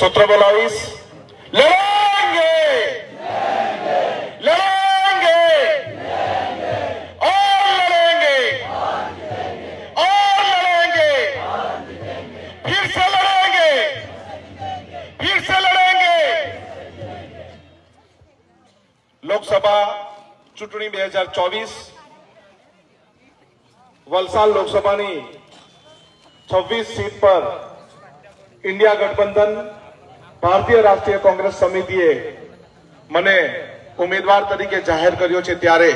સૂત્ર બોલાવીશ લડેંગે લડેંગે और लड़ेंगे और लड़ेंगे फिर से लड़ेंगे फिर से लड़ेंगे લોકસભા ચૂંટણી બે હજાર ચોવીસ વલસાડ લોકસભાની છવ્વીસ સીટ પર ઇન્ડિયા ગઠબંધન ભારતીય રાષ્ટ્રીય કોંગ્રેસ સમિતિએ મને ઉમેદવાર તરીકે જાહેર કર્યો છે ત્યારે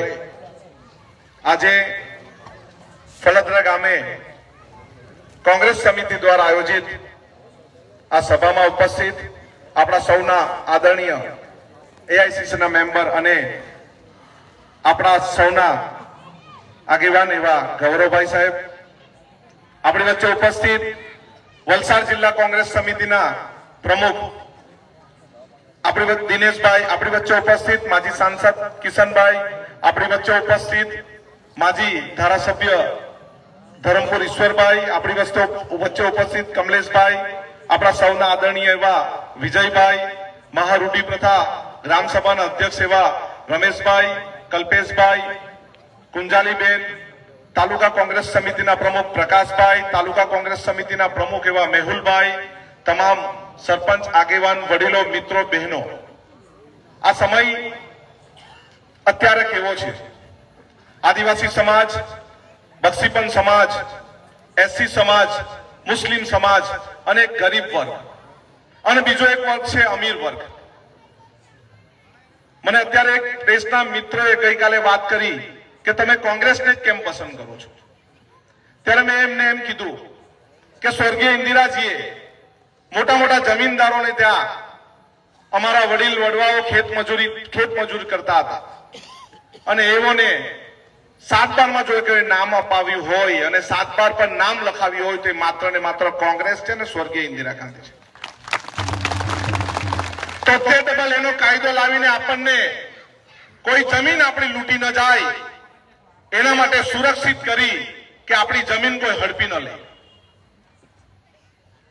આજે ફલદરા ગામે કોંગ્રેસ સમિતિ દ્વારા આયોજિત આ સભામાં ઉપસ્થિત આપણા સૌના આદરણીય એઆઈસીસીના મેમ્બર અને આપણા સૌના આગેવાન એવા ગૌરવભાઈ સાહેબ. આપણી વચ્ચે ઉપસ્થિત વલસાડ જિલ્લા કોંગ્રેસ સમિતિના પ્રમુખ, આપણી વચ્ચે દિનેશભાઈ, આપણી વચ્ચે ઉપસ્થિત માજી સાંસદ કિશનભાઈ, આપણી વચ્ચે ઉપસ્થિત માજી ધારાસભ્ય ધરમપુર ઈશ્વરભાઈ, આપણી વચ્ચે વચ્ચે ઉપસ્થિત કમલેશભાઈ, આપણા સૌના આદરણીય એવા વિજયભાઈ મહારૂઢી પ્રથા, ગ્રામસભાના અધ્યક્ષ એવા રમેશભાઈ, કલ્પેશભાઈ, કુંજાલીબેન, તાલુકા કોંગ્રેસ સમિતિના પ્રમુખ પ્રકાશભાઈ, તાલુકા કોંગ્રેસ સમિતિના પ્રમુખ એવા મેહુલભાઈ, તમામ સરપંચ, આગેવાન, વડીલો, મિત્રો, બહેનો. આ સમય અત્યારે કેવો છે? આદિવાસી સમાજ બક્ષીપન સમાજ, એસસી સમાજ, મુસ્લિમ સમાજ અને ગરીબ વર્ગ. અને બીજો એક વર્ગ છે અમીર વર્ગ. મને અત્યારે એક દેશના મિત્રોએ ગઈકાલે વાત કરી કે તમે કોંગ્રેસને કેમ પસંદ કરો છો? ત્યારે મેં એમને એમ કીધું કે સ્વર્ગીય ઇન્દિરાજીએ મોટા મોટા જમીનદારોને ત્યાં અમારા વડીલ વડવાઓ ખેત મજૂરી, ખેત મજૂર કરતા હતા. અને એઓને સાત બારમાં જો કોઈ નામ અપાવ્યું હોય અને સાત બાર પર નામ લખાવ્યું હોય તો એ માત્ર ને માત્ર કોંગ્રેસ છે ને સ્વર્ગીય ઇન્દિરા ગાંધી છે. તોતેર ડબલ એનો કાયદો લાવીને આપણને કોઈ જમીન આપણી લૂંટી ન જાય, એના માટે સુરક્ષિત કરી કે આપણી જમીન કોઈ હડપી ન લે.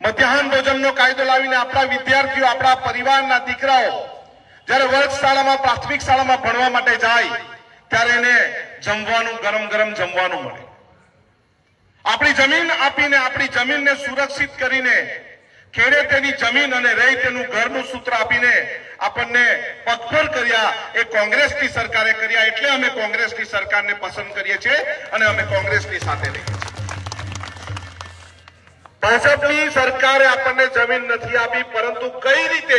મધ્યાહન ભોજનનો કાયદો લાવીને આપણા વિદ્યાર્થીઓ, આપણા પરિવારના દીકરાઓ જ્યારે વર્ગ શાળામાં, પ્રાથમિક શાળામાં ભણવા માટે જાય, ત્યારે એને જમવાનું, ગરમ ગરમ જમવાનું મળે. આપણી જમીન આપીને, આપણી જમીનને સુરક્ષિત કરીને ખેડે તેની જમીન અને રહી તેનું ઘરનું સૂત્ર આપીને આપણને પગભર કર્યા એ કોંગ્રેસની સરકારે કર્યા, એટલે અમે કોંગ્રેસની સરકારને પસંદ કરીએ છીએ અને અમે કોંગ્રેસની સાથે રહીએ છીએ. ભાજપની સરકારે આપણને જમીન નથી આપી, પરંતુ કઈ રીતે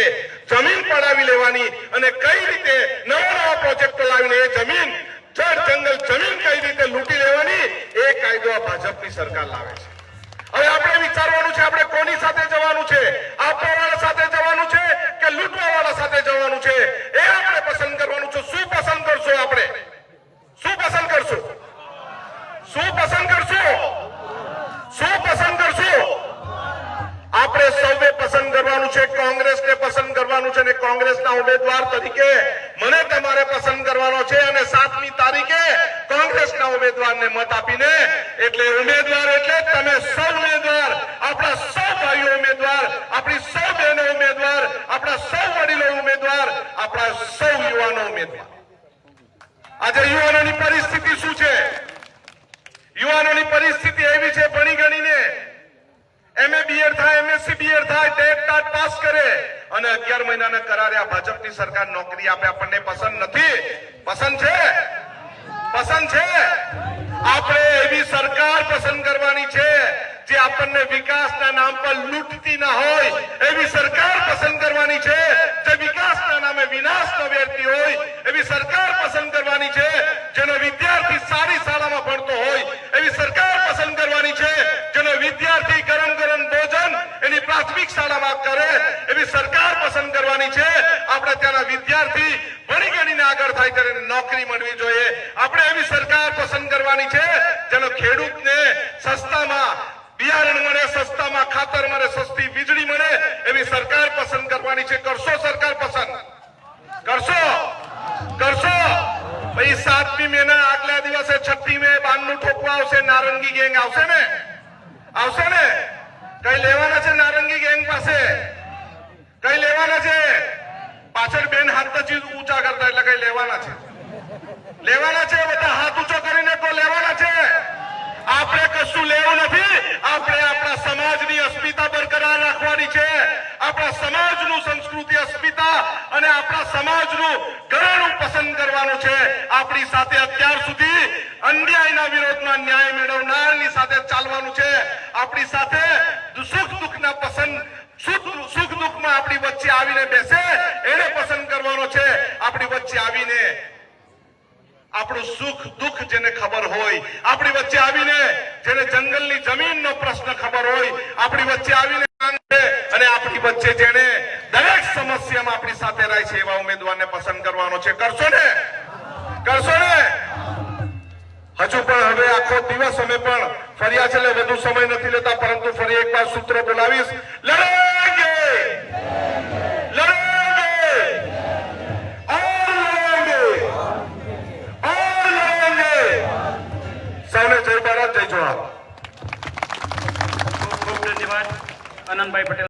જમીન પડાવી લેવાની અને કઈ રીતે નવા નવા પ્રોજેક્ટો લાવીને એ જમીન, જળ, જંગલ, જમીન કઈ રીતે લૂંટી લેવાની, એ કાયદો આ ભાજપની સરકાર લાવે છે. હવે આપણે વિચારવાનું છે, આપણે કોની સાથે જવાનું છે? આપવાવાળા સાથે જવાનું છે કે લૂંટવાવાળા સાથે જવાનું છે? કોંગ્રેસને પસંદ કરવાનું છે અને કોંગ્રેસના ઉમેદવાર તરીકે મને તમારે પસંદ કરવાનો છે અને સાતમી તારીખે કોંગ્રેસના ઉમેદવારને મત આપીને, એટલે ઉમેદવાર એટલે તમે સૌ ઉમેદવાર, આપણા સૌ ભાઈઓ ઉમેદવાર, આપણી સૌ બહેનો ઉમેદવાર, આપણા સૌ વડીલો ઉમેદવાર, આપણા સૌ યુવાનો ઉમેદવાર. આજે યુવાનોની પરિસ્થિતિ શું છે? યુવાનોની પરિસ્થિતિ એવી છે ભણી ગણીને એમએ બીએડ થાય એમએસસી બીએડ થાય પાસ કરે અને અગિયાર મહિનાના કરારે આ ભાજપની સરકાર નોકરી આપે, આપણને પસંદ નથી. પસંદ છે? પસંદ છે? આપણે એવી સરકાર પસંદ કરવાની છે જે આપણને વિકાસના નામ પર લૂંટતી ના હોય. એવી સરકાર પસંદ કરવાની છે જે વિકાસના નામે વિનાશ ન વેરતી હોય એવી સરકાર પસંદ કરવાની છે જેનો વિદ્યાર્થી સારી શાળામાં ભણતો હોય એવી સરકાર પસંદ કરવાની છે જેનો વિદ્યાર્થી ગરમ ગરમ ભોજન શાળામાં કરે, એવી સરકાર પસંદ કરવાની છે. આપણે ત્યાંના વિદ્યાર્થી ભણી ગણીને આગળ થાય ત્યારે નોકરી મળવી જોઈએ. આપણે એવી સરકાર પસંદ કરવાની છે, જેનો ખેડૂતને સસ્તામાં બિયારણ મળે, સસ્તામાં ખાતર મળે, સસ્તી વીજળી મળે, એવી સરકાર પસંદ કરવાની છે. કરશો સરકાર પસંદ? કરશો? કરશો? પછી સાતમી મે ના આગલા દિવસે છઠ્ઠી મે બારનું ઠોકવા આવશે, નારંગી ગેંગ આવશે ને? આવશે ને? કઈ લેવાના છે નારંગી ગેંગ પાસે? ચીજ ઊંચા કરતા એટલે કઈ લેવાના છે. લેવાના છે, બધા હાથ ઊંચો કરીને તો લેવાના છે. આપણે કશું લેવું નથી. આપણે આપણા સમાજની અસ્મિતા બરકરાર રાખવાની છે. આપણા સમાજનું સંસ્કૃતિ અસ્મિતા અને આપણા સમાજનું ઘરેણું પસંદ કરવાનું છે. આપણી સાથે અત્યાર સુધી અન્યાયના વિરોધમાં ન્યાય મેળવનારની સાથે ચાલવાનું છે. આપણી સાથે સુખ દુઃખના પસંદ સુખ સુખ દુઃખમાં આપણી વચ્ચે આવીને બેસે એને પસંદ કરવાનો છે આપણી આવીને આપણું સુખ, દુઃખ જેને ખબર હોય, આપણી વચ્ચે આવીને જેને જંગલની જમીનનો પ્રશ્ન ખબર હોય, આપણી વચ્ચે આવીને અને આપણી વચ્ચે જેને દરેક સમસ્યામાં આપણી સાથે રહે છે એવા ઉમેદવારને પસંદ કરવાનો છે. કરશો ને? કરશો ને? હજુ પણ હવે આખો દિવસ અમે પણ ફર્યા છે વધુ સમય નથી લેતા, પરંતુ ફરી એકવાર સૂત્ર બોલાવીશ. લડેંગે જય ભારત જય જોહાર ખૂબ ખૂબ ધન્યવાદ આનંદભાઈ પટેલ